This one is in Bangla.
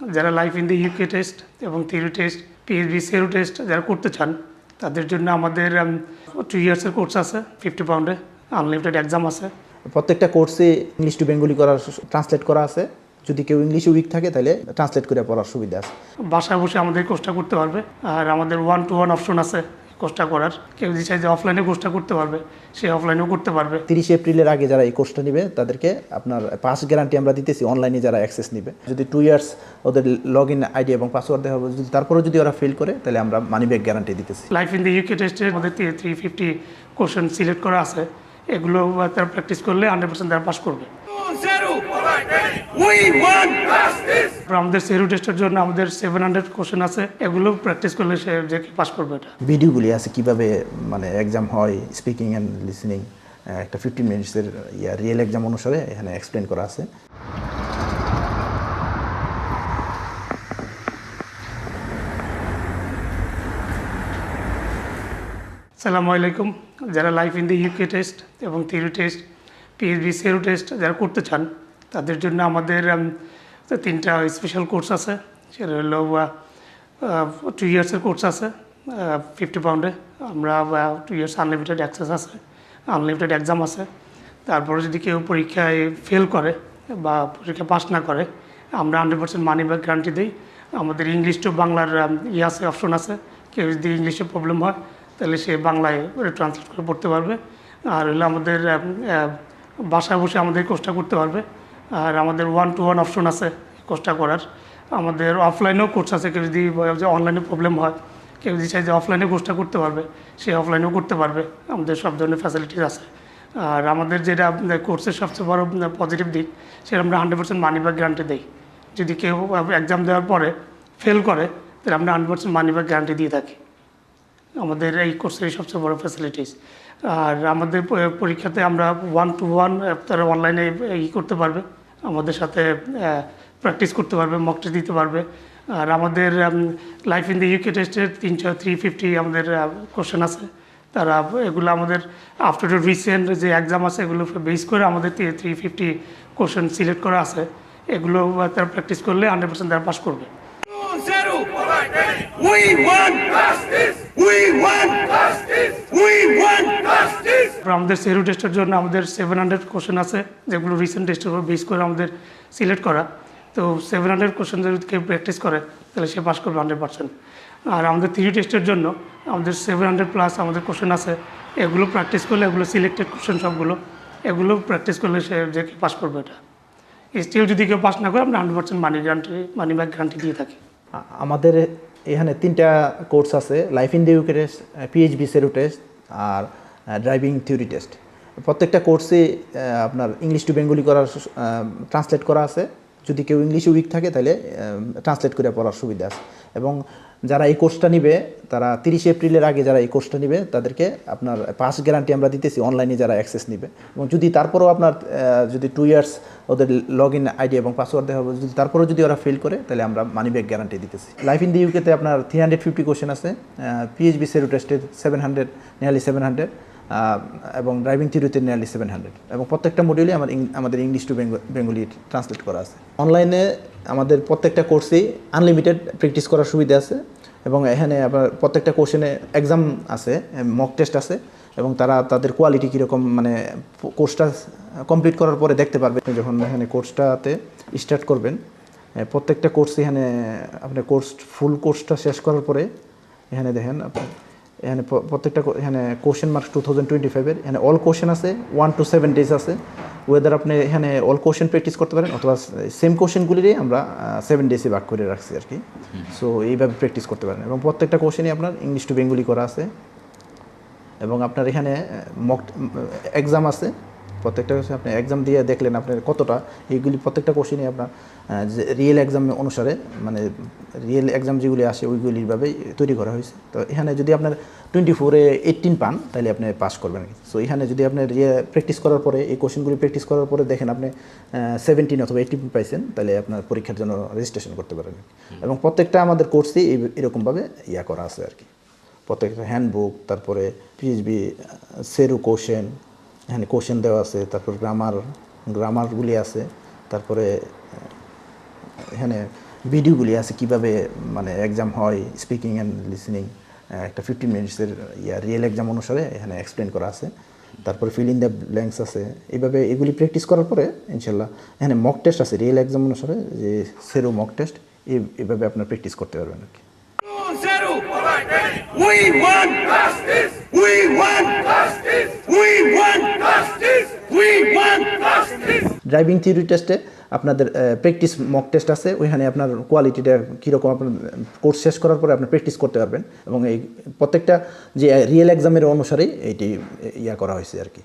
যারা life in the UK test এবং থিওরি টেস্ট পিএইচবি সেরো টেস্ট যারা করতে চান তাদের জন্য আমাদের টু ইয়ার্সের কোর্স আছে ফিফটি পাউন্ডে আনলিমিটেড এক্সাম আছে। প্রত্যেকটা কোর্সে ইংলিশ টু বেঙ্গলি করার ট্রান্সলেট করা আছে। যদি কেউ ইংলিশে উইক থাকে তাহলে ট্রান্সলেট করে পড়ার সুবিধা আছে। বাসায় বসে আমাদের কোর্সটা করতে পারবে। আর আমাদের ওয়ান টু ওয়ান অপশন আছে কোর্সটা করার। কেউ যদি চাই যে অফলাইনে কোর্সটা করতে পারবে সে অফলাইনেও করতে পারবে। তিরিশে এপ্রিলের আগে যারা এই কোর্সটা নেবে তাদেরকে আপনার পাস গ্যারান্টি আমরা দিতেছি অনলাইনে যারা অ্যাক্সেস নেবে। যদি টু ইয়ার্স ওদের লগ ইন আইডি এবং পাসওয়ার্ড দেওয়া হবে যদি তারপরেও যদি ওরা ফেল করে তাহলে আমরা মানি ব্যাক গ্যারান্টি দিতেছি লাইফ ইন দি ইউকে টেস্টে আমাদের থ্রি ফিফটি কোশ্চেন সিলেক্ট করা আছে। এগুলো তারা প্র্যাকটিস করলে হান্ড্রেড পার্সেন্ট তারা পাস করবে। আমাদের সেরু টেস্টের জন্য আমাদের সেভেন হান্ড্রেড কোশ্চেন আছে এগুলো প্র্যাকটিস করলে সে যে পাস করবে এটা। ভিডিওগুলি আছে কীভাবে মানে এক্সাম হয় স্পিকিং অ্যান্ড লিসনিং একটা ফিফটিন মিনিটসের ইয়া রিয়েল এক্সাম অনুসারে এখানে এক্সপ্লেন করা আছে। সালামু আলাইকুম। যারা life in the UK test এবং থিওরি টেস্ট পিএইচবি সেরু টেস্ট যারা করতে চান তাদের জন্য আমাদের তিনটা স্পেশাল কোর্স আছে। সেটা হলো টু ইয়ার্সের কোর্স আছে ফিফটি পাউন্ডে আমরা টু ইয়ার্স আনলিমিটেড অ্যাক্সেস আছে আনলিমিটেড এক্সাম আছে। তারপরে যদি কেউ পরীক্ষায় ফেল করে বা পরীক্ষা পাস না করে, আমরা hundred percent money back guarantee দিই। আমাদের ইংলিশ টু বাংলার ইয়ে আছে অপশন আছে। কেউ যদি ইংলিশে প্রবলেম হয়, তাহলে সে বাংলায় ট্রান্সলেট করে পড়তে পারবে। আর হলো আমাদের বাসায় বসে আমাদের কোর্সটা করতে পারবে। আর আমাদের ওয়ান টু ওয়ান অপশন আছে কোর্সটা করার। আমাদের অফলাইনেও কোর্স আছে, কেউ যদি অনলাইনে প্রবলেম হয়, কেউ যদি চাই যে অফলাইনে কোর্সটা করতে পারবে, সে অফলাইনেও করতে পারবে। আমাদের সব ধরনের ফ্যাসিলিটিস আছে। আর আমাদের যেটা কোর্সের সবচেয়ে বড় পজিটিভ দিক, সেটা আমরা hundred percent money back guarantee দিই। যদি কেউ এক্সাম দেওয়ার পরে ফেল করে, তাহলে আমরা hundred percent money back guarantee দিয়ে থাকি। আমাদের এই কোর্সের সবচেয়ে বড় ফ্যাসিলিটিস আর আমাদের পরীক্ষাতে আমরা ওয়ান টু ওয়ান তারা অনলাইনে ই করতে পারবে। আমাদের সাথে প্র্যাকটিস করতে পারবে মক টেস্ট দিতে পারবে। আর আমাদের লাইফ ইন দ্য ইউকে টেস্টের তিনশো থ্রি ফিফটি আমাদের কোশ্চেন আছে। তারা, এগুলো আমাদের আফটার রিসেন্ট যে এক্সাম আছে, এগুলো বেস করে আমাদের থ্রি ফিফটি কোশ্চেন সিলেক্ট করা আছে। এগুলো তারা প্র্যাকটিস করলে হান্ড্রেড পার্সেন্ট তারা পাস করবে. We want justice. We want justice. We want justice. আমাদের সেরু টেস্টের জন্য আমাদের সেভেন হান্ড্রেড কোশ্চেন আছে যেগুলো রিসেন্ট টেস্টের উপর বেস করে আমাদের সিলেক্ট করা তো সেভেন হান্ড্রেড কোশ্চেন যদি কেউ প্র্যাকটিস করে তাহলে সে পাস করবে হান্ড্রেড পার্সেন্ট আর আমাদের থ্রি টেস্টের জন্য আমাদের সেভেন হান্ড্রেড প্লাস আমাদের কোশ্চেন আছে এগুলো প্র্যাকটিস করলে এগুলো সিলেক্টেড কোশ্চেন সবগুলো এগুলো প্র্যাকটিস করলে সে যে পাস করবে এটা স্টিল যদি কেউ পাস না করে আমরা hundred percent money guarantee money back guarantee দিয়ে থাকি আমাদের এখানে তিনটা কোর্স আছে life in the UK test PHB সেরু test আর ড্রাইভিং থিওরি টেস্ট প্রত্যেকটা কোর্সে আপনার ইংলিশ টু বেঙ্গলি করার ট্রান্সলেট করা আছে। যদি কেউ ইংলিশে উইক থাকে, তাহলে ট্রান্সলেট করে পড়ার সুবিধা আছে। এবং যারা এই কোর্সটা নিবে, তারা তিরিশে এপ্রিলের আগে যারা এই কোর্সটা নিবে, তাদেরকে আপনার পাস গ্যারান্টি আমরা দিতেছি অনলাইনে যারা অ্যাক্সেস নেবে। এবং যদি তারপরেও আপনার যদি টু ইয়ার্স ওদের লগ ইন আইডি এবং পাসওয়ার্ড দেওয়া হবে, যদি তারপরেও যদি ওরা ফেল করে, তাহলে আমরা মানি ব্যাক গ্যারান্টি দিতেছি। লাইফ ইন দি ইউকেতে আপনার থ্রি হান্ড্রেড ফিফটি কোশ্চেন আছে পিএইচবি সেরু টেস্টের seven hundred nearly seven hundred এবং ড্রাইভিং থিওরিতে নিয়ারলি সেভেন হান্ড্রেড এবং প্রত্যেকটা মডিউলে আমার আমাদের ইংলিশ টু বেঙ্গলি ট্রান্সলেট করা আছে। অনলাইনে আমাদের প্রত্যেকটা কোর্সেই আনলিমিটেড প্র্যাকটিস করার সুবিধা আছে এবং এখানে আপনার প্রত্যেকটা কোশ্চেনে এক্সাম আছে মক টেস্ট আছে এবং তারা তাদের কোয়ালিটি কীরকম মানে কোর্সটা কমপ্লিট করার পরে দেখতে পারবে। যখন এখানে কোর্সটাতে স্টার্ট করবেন প্রত্যেকটা কোর্স এখানে, আপনার কোর্স ফুল কোর্সটা শেষ করার পরে এখানে দেখেন আপনি এখানে প্রত্যেকটা এখানে question marks two thousand twenty ফাইভের এখানে অল কোশ্চেন আছে ওয়ান টু সেভেন ডেজ আছে। ওয়েদার আপনি এখানে অল কোশ্চেন প্র্যাকটিস করতে পারেন অথবা সেম কোশ্চেনগুলিরই আমরা সেভেন ডেজে ভাগ করে রাখছি আর কি। সো এইভাবে প্র্যাকটিস করতে পারেন। এবং প্রত্যেকটা কোশ্চেনই আপনার ইংলিশ টু বেঙ্গলি করা আছে। এবং আপনার এখানে মক এক্সাম আছে। প্রত্যেকটা কোশ্চেন আপনি এক্সাম দিয়ে দেখলেন আপনার কতটা এইগুলি প্রত্যেকটা কোশ্চেনই আপনার যে রিয়েল এক্সাম অনুসারে মানে রিয়েল এক্সাম যেগুলি আসে ওইগুলিভাবেই তৈরি করা হয়েছে। তো এখানে যদি আপনার টোয়েন্টি ফোরে এইটিন পান তাহলে আপনি পাস করবেন। সো এখানে যদি আপনি প্র্যাকটিস করার পরে এই কোশ্চেনগুলি প্র্যাকটিস করার পরে দেখেন আপনি সেভেন্টিন অথবা এইটিন পাইছেন তাহলে আপনার পরীক্ষার জন্য রেজিস্ট্রেশন করতে পারেন এবং প্রত্যেকটা আমাদের কোর্সেই এই- এরকমভাবে ইয়া করা আছে আর কি। প্রত্যেকটা হ্যান্ডবুক তারপরে পিএইচবি সেরু কোশ্চেন এখানে কোশ্চেন দেওয়া আছে, তারপর গ্রামার গ্রামারগুলি আছে, তারপরে এখানে ভিডিওগুলি আছে কীভাবে মানে এক্সাম হয় স্পিকিং অ্যান্ড লিসনিং একটা ফিফটিন মিনিটসের ইয়া রিয়েল এক্সাম অনুসারে এখানে এক্সপ্লেন করা আছে তারপরে ফিল ইন দ্য ব্ল্যাঙ্কস আছে এইভাবে এগুলি প্র্যাকটিস করার পরে ইনশাল্লাহ এখানে মক টেস্ট আছে রিয়েল এক্সাম অনুসারে, যে সেরো মক টেস্ট এইভাবে আপনার প্র্যাকটিস করতে পারবেন আর কি. We want justice. We want justice. We want justice. We want justice. Driving theory টেস্টে আপনাদের প্র্যাকটিস মক টেস্ট আছে ওইখানে আপনার কোয়ালিটিটা কীরকম আপনার কোর্স শেষ করার পরে আপনি প্র্যাকটিস করতে পারবেন এবং এই প্রত্যেকটা যে রিয়েল এক্সামের অনুসারেই এইটি ইয়া করা হয়েছে আর কি